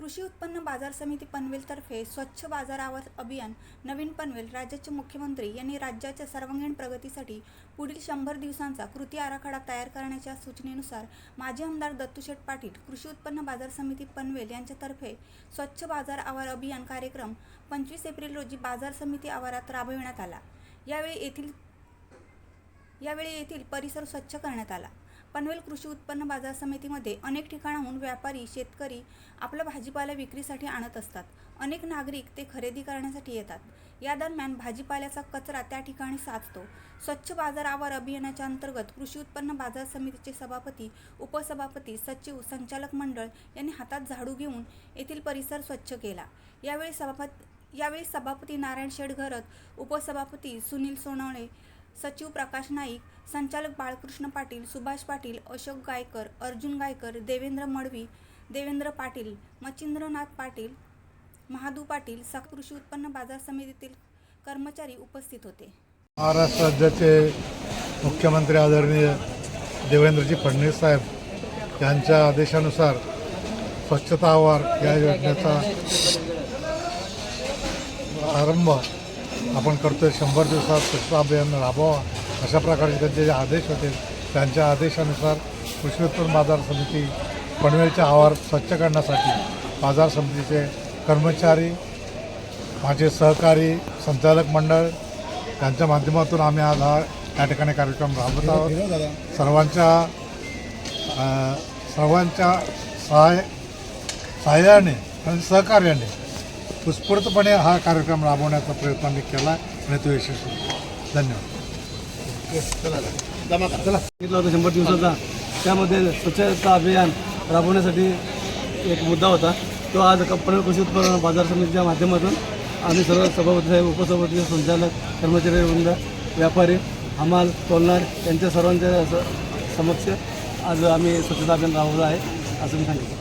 कृषी उत्पन्न बाजार समिती पनवेलतर्फे स्वच्छ बाजार अभियान नवीन पनवेल राज्याचे मुख्यमंत्री यांनी राज्याच्या सर्वांगीण प्रगतीसाठी पुढील शंभर दिवसांचा कृती आराखडा तयार करण्याच्या सूचनेनुसार माजी आमदार दत्तूशेठ पाटील कृषी उत्पन्न बाजार समिती पनवेल यांच्यातर्फे स्वच्छ बाजार आवार अभियान कार्यक्रम पंचवीस एप्रिल रोजी बाजार समिती आवारात राबविण्यात आला. यावेळी येथील यावेळी येथील परिसर स्वच्छ करण्यात आला. पनवेल कृषी उत्पन्न बाजार समितीमध्ये अनेक ठिकाणाहून व्यापारी शेतकरी आपला भाजीपाला विक्रीसाठी आणत असतात. अनेक नागरिक ते खरेदी करण्यासाठी येतात. या दरम्यान भाजीपाल्याचा कचरा त्या ठिकाणी साचतो. स्वच्छ बाजार आवार अभियानाच्या अंतर्गत कृषी उत्पन्न बाजार समितीचे सभापती उपसभापती सचिव संचालक मंडळ यांनी हातात झाडू घेऊन येथील परिसर स्वच्छ केला. यावेळी सभापती यावेळी सभापती नारायण शेडघरत उपसभापती सुनील सोनवणे सचिव प्रकाश नाईक संचालक बाळकृष्ण पाटील सुभाष पाटील अशोक गायकर अर्जुन गायकर देवेंद्र मडवी देवेंद्र पाटील मच्छिंद्रनाथ पाटील महादू पाटील सा कृषी उत्पन्न बाजार समितीतील कर्मचारी उपस्थित होते. महाराष्ट्र राज्याचे मुख्यमंत्री आदरणीय देवेंद्रजी फडणवीस साहेब यांच्या आदेशानुसार स्वच्छता आवार या योजनेचा आरंभ आपण करतोय शंभर दिवसात स्वच्छता अभियान राबवा. अशा प्रकारचे त्यांचे जे आदेश होते त्यांच्या आदेशानुसार कृषी उत्पन्न बाजार समिती पनवेलचे आवार स्वच्छ करण्यासाठी बाजार समितीचे कर्मचारी माझे सहकारी संचालक मंडळ त्यांच्या माध्यमातून आम्ही आज हा या ठिकाणी कार्यक्रम राबवत आहोत. सर्वांच्या सर्वांच्या सहाय सहाय्याने आणि सहकार्याने उत्स्फूर्तपणे हा कार्यक्रम राबवण्याचा प्रयत्न आम्ही केला आणि तो यशस्वी धन्यवाद. चला. सांगितलं होता शंभर दिवसाचा. त्यामध्ये स्वच्छता अभियान राबवण्यासाठी एक मुद्दा होता. तो आज कंपनी कृषी उत्पन्न बाजार समितीच्या माध्यमातून आम्ही सर्व सभापती साहेब उपसभापती संचालक कर्मचारी वृंद व्यापारी हमाल तोलणार यांच्या सर्वांच्या समक्ष आज आम्ही स्वच्छता अभियान राबवलं आहे असं मी सांगितलं.